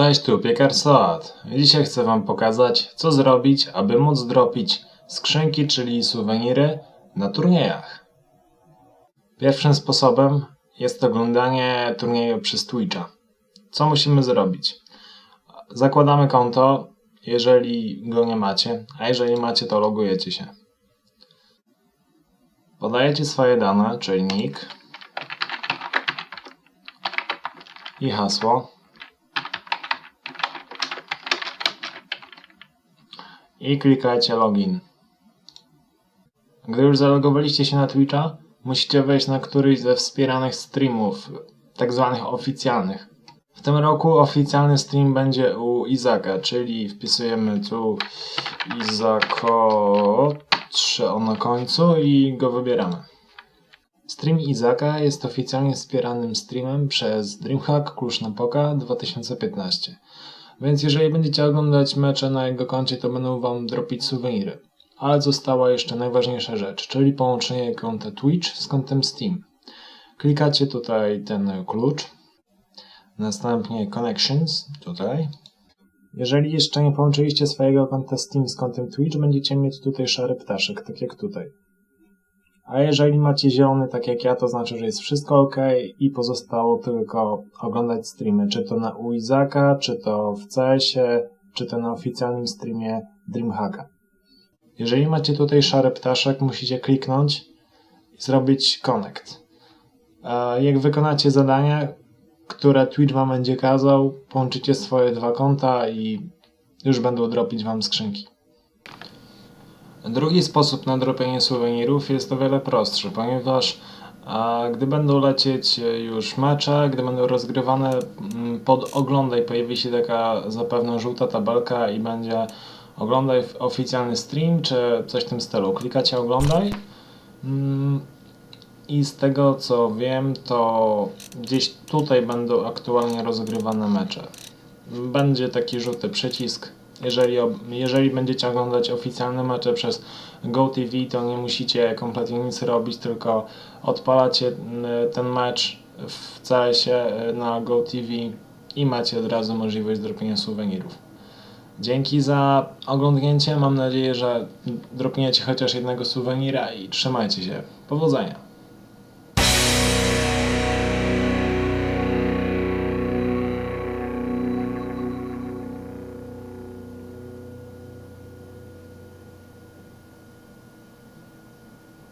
Cześć, tu Piekar Soat. Dzisiaj chcę Wam pokazać, co zrobić, aby móc dropić skrzynki, czyli suweniry na turniejach. Pierwszym sposobem jest oglądanie turnieju przez Twitcha. Co musimy zrobić? Zakładamy konto, jeżeli go nie macie, a jeżeli macie, to logujecie się. Podajecie swoje dane, czyli nick i hasło. I klikajcie login. Gdy już zalogowaliście się na Twitcha, musicie wejść na któryś ze wspieranych streamów, tak zwanych oficjalnych. W tym roku oficjalny stream będzie u Izaka, czyli wpisujemy tu Izako 3 na końcu i go wybieramy. Stream Izaka jest oficjalnie wspieranym streamem przez Dreamhack Kluszna Poka 2015. Więc jeżeli będziecie oglądać mecze na jego koncie, to będą wam dropić suweniry. Ale została jeszcze najważniejsza rzecz, czyli połączenie konta Twitch z kontem Steam. Klikacie tutaj ten klucz, następnie Connections, tutaj. Jeżeli jeszcze nie połączyliście swojego konta Steam z kontem Twitch, będziecie mieć tutaj szary ptaszek, tak jak tutaj. A jeżeli macie zielony, tak jak ja, to znaczy, że jest wszystko ok i pozostało tylko oglądać streamy, czy to na Uizaka, czy to w CS-ie, czy to na oficjalnym streamie Dreamhacka. Jeżeli macie tutaj szary ptaszek, musicie kliknąć i zrobić connect. A Jak wykonacie zadanie, które Twitch wam będzie kazał, połączycie swoje dwa konta i już będą dropić wam skrzynki. Drugi sposób na dropienie suwenirów jest o wiele prostszy, ponieważ a, gdy będą lecieć już mecze, gdy będą rozgrywane, mm, pod oglądaj pojawi się taka zapewne żółta tabelka i będzie oglądaj oficjalny stream czy coś w tym stylu. Klikacie oglądaj mm, i z tego co wiem, to gdzieś tutaj będą aktualnie rozgrywane mecze. Będzie taki żółty przycisk, jeżeli, jeżeli będziecie oglądać oficjalne mecze przez GoTV, to nie musicie kompletnie nic robić, tylko odpalacie ten mecz w CS-ie na GoTV i macie od razu możliwość dropienia suwenirów. Dzięki za oglądnięcie. Mam nadzieję, że dropniecie chociaż jednego suwenira i trzymajcie się. Powodzenia!